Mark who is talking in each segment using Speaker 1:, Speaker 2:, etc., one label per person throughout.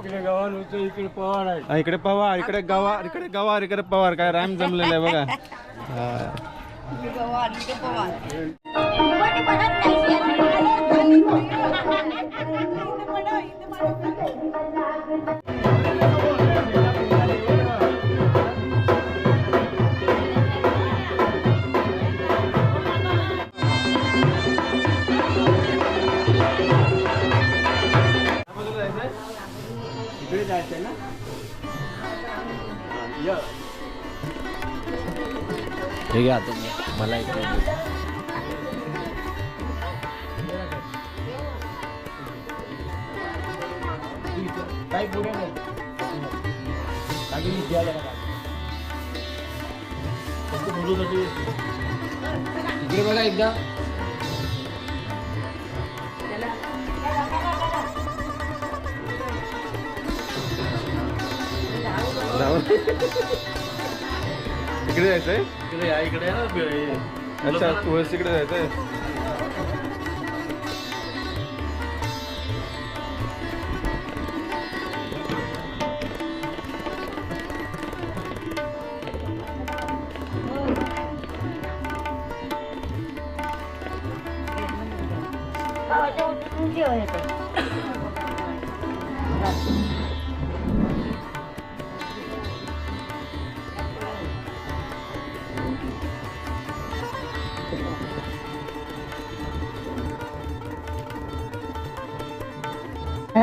Speaker 1: इकडे गव्हाण होतं इकडे पवार आहे
Speaker 2: हा, इकडे पवार इकडे गवार इकडे गवार इकडे पवार काय राम जमलेलं आहे बघा. हा.
Speaker 1: इकडे जायचंय ना.
Speaker 3: हे घ्या तुम्ही मला दे.
Speaker 1: काही पुढे नाही काही द्यायला
Speaker 3: इकडे बघा एकदा.
Speaker 2: इकडे जायचंय?
Speaker 1: इकडे या इकडे आहे ना हे.
Speaker 2: अच्छा तुळशीकडे जायचंय.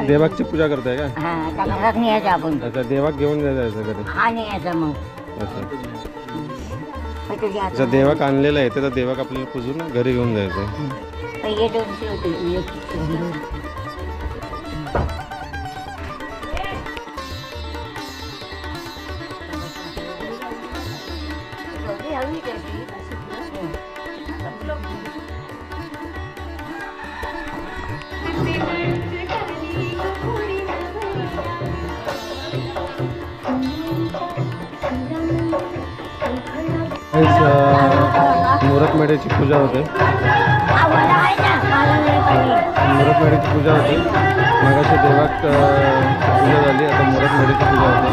Speaker 2: देवाची पूजा करताय का?
Speaker 4: हा न्यायचं आपण.
Speaker 2: अच्छा देवाक घेऊन जायचं घरी.
Speaker 4: हा न्यायचा मग.
Speaker 2: अच्छा.
Speaker 4: मग तुझ्या
Speaker 2: अच्छा
Speaker 4: हातात
Speaker 2: देवाक आणलेलं आहे तर देवाक आपल्याला पुजून घरी घेऊन जायचं
Speaker 4: पहिले दोनशे होते एक
Speaker 2: मुहूर्त मेढ्याची पूजा होते.
Speaker 4: हा,
Speaker 2: मुहूर्त पूजा होते. मगाशी देवाक पूजा झाली. आता मुहूर्त मेढीची पूजा होते.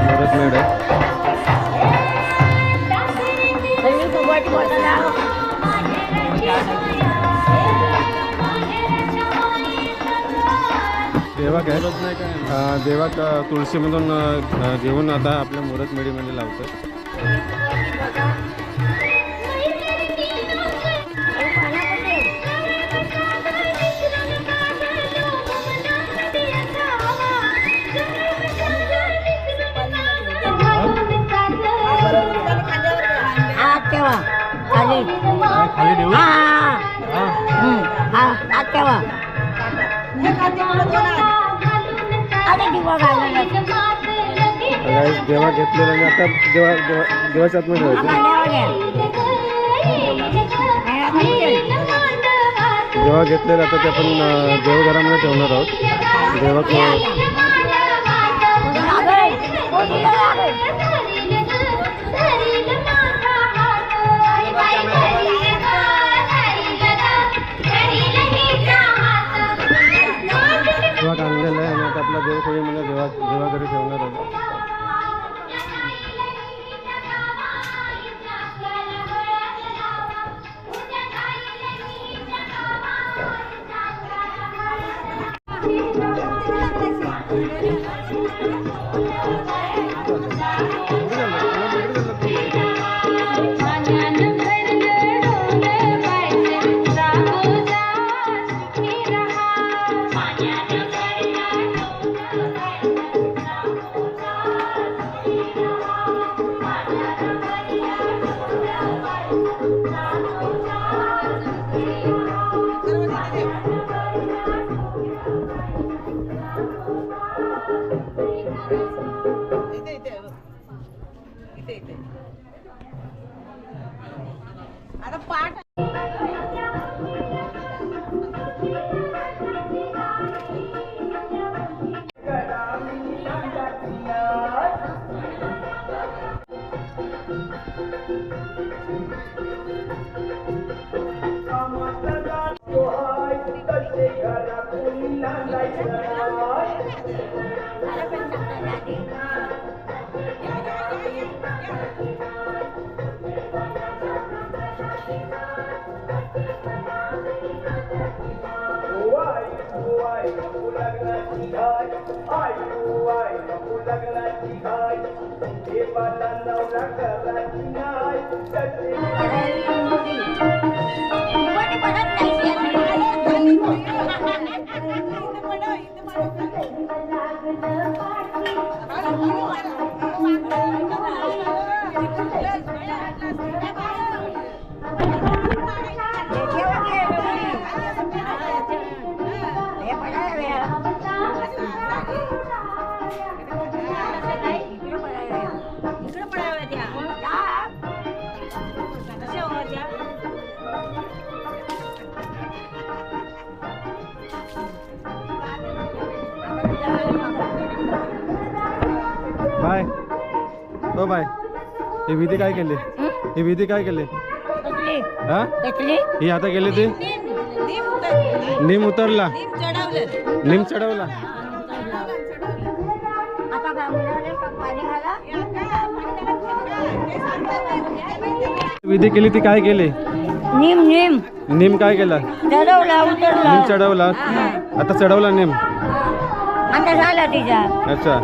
Speaker 2: मुहूर्त मेढ देवाक आहे. देवाक तुळशीमधून जेवण आता आपल्या मुहूर्त मेढीमध्ये लावतं
Speaker 4: दिवा
Speaker 2: देवा घेतलेलं आणि आता देवा देवा देवाच्या आतमध्ये जायचं देवा घेतलेलं आता ते आपण देवघरामध्ये ठेवणार आहोत. देवाक सेवा सेवा देवा घरी ठेवणार I'm
Speaker 4: ay, ay, ay, ay, ay, सांगतो ना ते. कोणी हो
Speaker 2: बाय. हे विधी काय केले? हे? विधी काय केले? हा? ही आता गेले ते?
Speaker 5: नीम उतर.
Speaker 2: निम उतरला.
Speaker 5: नीम चढवलं.
Speaker 2: विधी केली ती काय केली?
Speaker 4: निम निम.
Speaker 2: निम काय केला?
Speaker 4: चढवला उतरला.
Speaker 2: निम चढवला. आता चढवला निम.
Speaker 4: आता झाला तिचा.
Speaker 2: अच्छा.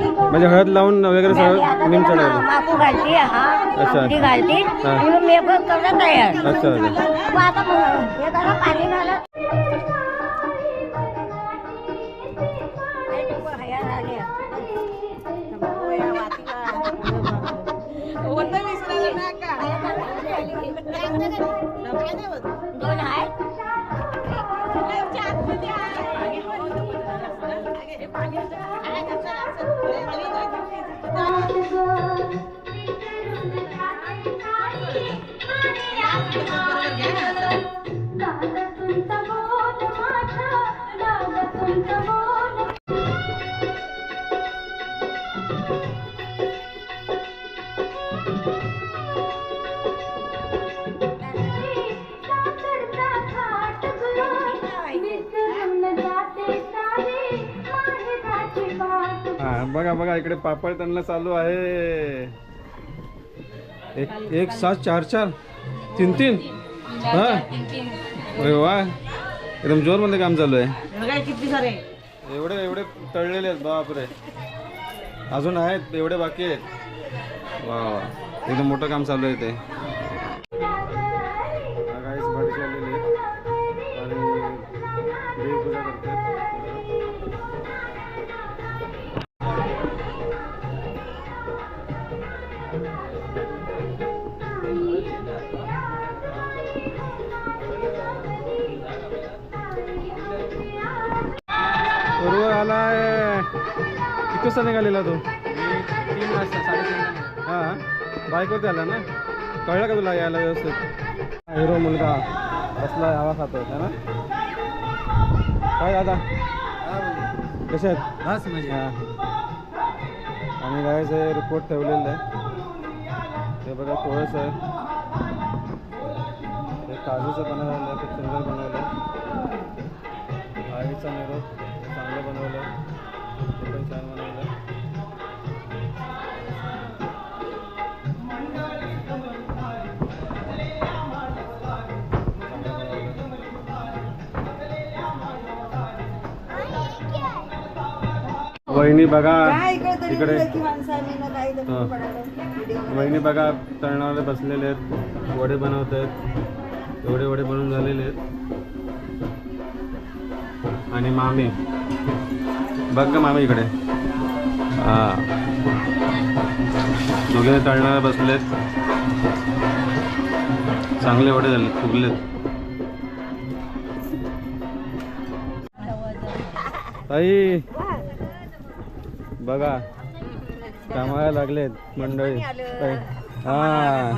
Speaker 2: म्हणजे हळद लावून वगैरे सगळं निम चढवलं.
Speaker 4: माकू घालती हा
Speaker 2: अच्छा.
Speaker 4: औषधी घालती
Speaker 2: हा.
Speaker 4: म्हणून मेकअप करणं तयार.
Speaker 2: अच्छा अच्छा.
Speaker 4: मग आता मग हे करा पाणी घाला. आई, नको, हया झाल्या.
Speaker 5: होतं विसरायला ना का
Speaker 4: दोन आहेत
Speaker 2: बघा बघा इकडे पापड त्यांना चालू आहे. एक एक सात चार चार. तीन तीन. हा. अरे वा. एकदम जोरमध्ये काम चालू आहे. एवढे एवढे तळलेले आहेत बापरे. अजून आहेत एवढे बाकी आहेत. वा वा. एकदम मोठं काम चालू आहे ते. किती वाजता निघालेला तू?
Speaker 3: तीन वाजता साडेतीन.
Speaker 2: हा बाईकवरती आला ना? कळलं का तुला यायला व्यवस्थित? हिरो मुलगा बसलाय हवा खातोय है ना? काय दादा? कसे आहेत?
Speaker 3: बस म्हणजे
Speaker 2: आणि गायचं रिपोर्ट ठेवलेलं आहे. ते बघा कोळस आहे. हे काजूचं बनवलेलं आहे खूप सुंदर बनवलं आहे. आईचा निरोप चांगलं बनवलं आहे. ते पण छान बनवलं आहे वहिनी बघा इकडे. वहिनी बघा तळणावर बसलेले आहेत वडे बनवत आहेत एवढे वडे बनवून झालेले आहेत. आणि मामी. बघ का मामी इकडे. हा. दोघे तळणारे बसलेत. चांगले वडे झाले फुगलेत. ताई बघा. कामाला लागलेत मंडळी. हा.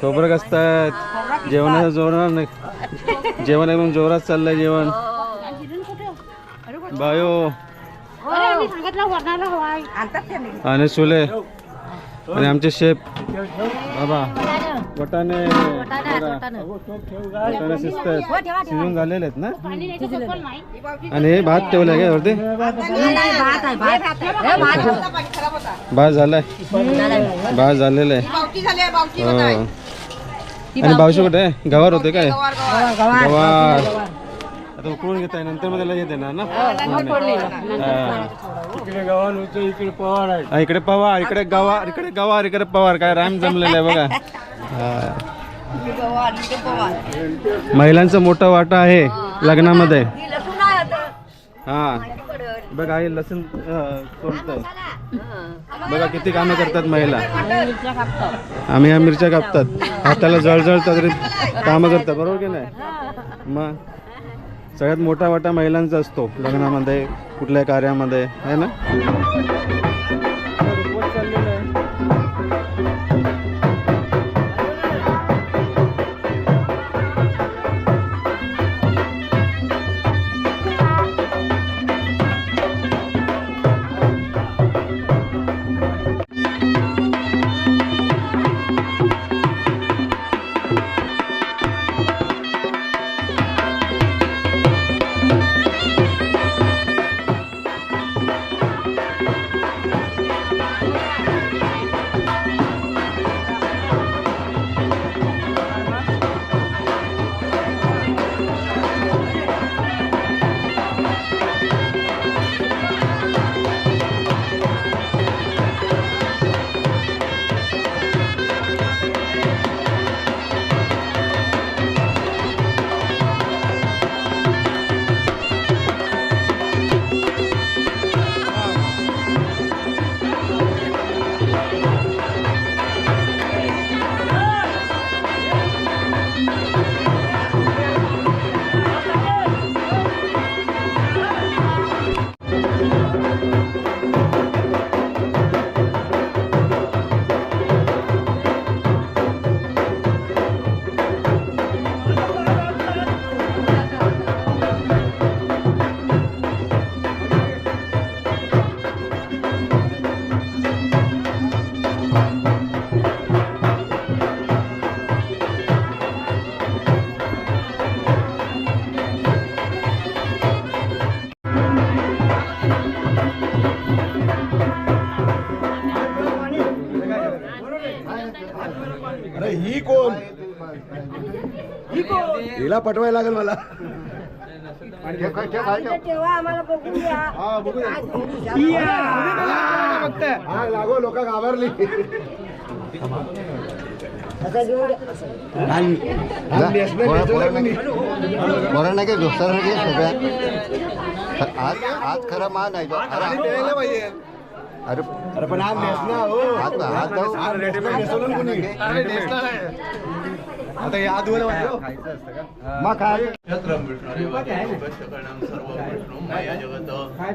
Speaker 2: खोबरं कसतात जेवणाचं जोरणार नाही. जेवण एकदम जोरात चाललंय जेवण. बायो. आणि सुले आणि आमचे शेफ बाबा आहेत शिजून झालेले आहेत ना? आणि हे भात ठेवलंय काय वरती? भात झालाय. भात झालेला. आहे हो. आणि बावशी कुठे? आहे गवार होते काय? गवार. आता उकळून घेताय नंतर मग त्याला हे देणार ना? हा.
Speaker 1: इकडे गव्हाण होतं इकडे पवार आहे
Speaker 2: हा, इकडे पवार इकडे गवार इकडे गवार इकडे पवार काय राम जमलेलं आहे बघा. हा. महिलांचा मोठा वाटा आहे लग्नामध्ये. हा बघा आई लसूण सोडत बघा किती कामं करतात महिला. आम्ही या मिरच्या कापतात. हाताला जळजळतात तरी कामं करतात बरोबर की नाही? मग? सगळ्यात मोठा वाटा महिलांचा असतो लग्नामध्ये कुठल्या कार्यामध्ये आहे ना?
Speaker 6: अरे ही कोण? हिला पटवायला लागेल मला.
Speaker 4: तेव्हा आम्हाला बघून
Speaker 6: हा हा लागो लोक घाबरली.
Speaker 7: बरं नाही. का आज आज खरा मान आहे. अरे अरे
Speaker 6: पण हा नेसना हो.
Speaker 7: हात हात जाऊ.
Speaker 6: हा रेडीमेड नेसवलं ना कोणी? अरे नेसला आता या
Speaker 7: मग काय?
Speaker 8: सर्वं विष्णुं मया जगत.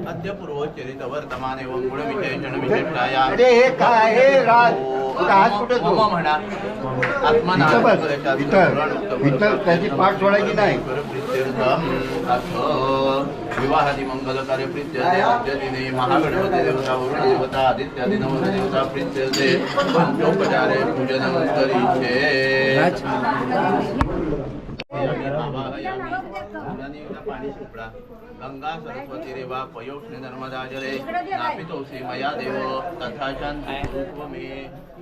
Speaker 8: अद्य पूर्वोच्चरित वर्तमान एवं गुणविशेषण विशिष्टाया
Speaker 7: अरे हे काय? हे राज. कुठं? तू?
Speaker 8: म्हणा. आत्मना
Speaker 7: त्याची पाठ सोडायची नाही.
Speaker 8: વિવાહાદિ મંગલકારે પ્રીત્યતે અત્યદિને મહાગણપતિ દેવતા વરુણ દેવતા આદિત્યાદિ નવ દેવતા પ્રીત્યતે ગંગા સરસ્વતી રેવા પયોક્ષ નર્મદા જલે નાપિતો શ્રી મયા દેવ, તથા શાંતિ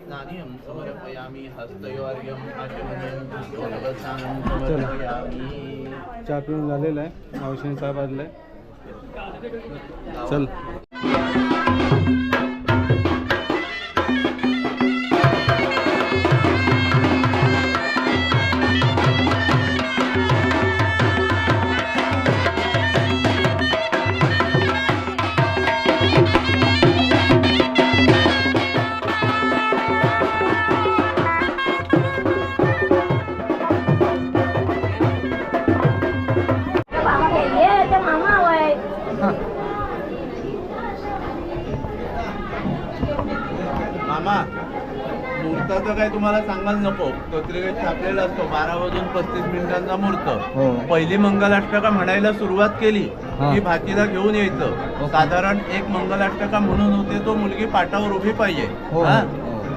Speaker 8: नानियं समर्पयामि हस्तयोर्यम् आचमनीयं समर्पयामि
Speaker 2: चहा पिऊन झालेला आहे. मावशीने चहा पाजलाय. चल.
Speaker 4: मामा
Speaker 8: मुहूर्ताचं काय तुम्हाला सांगायला नको. पत्रिकेत छापलेला असतो बारा वाजून पस्तीस मिनिटांचा मुहूर्त. पहिली मंगलाष्टका म्हणायला सुरुवात केली की भाचीला घेऊन यायचं. साधारण एक मंगलाष्टका म्हणून होते तो मुलगी पाटावर उभी पाहिजे. हा?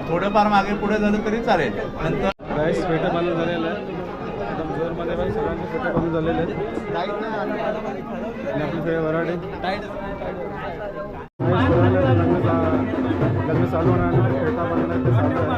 Speaker 8: थोडंफार मागे पुढे झालं तरी चालेल. नंतर
Speaker 2: बांधून झालेलं आहे. जोरमध्ये सगळ्यांचे बांधून झालेले आहेत. आपली कल में सालों आना है पेटा बंदर के साथ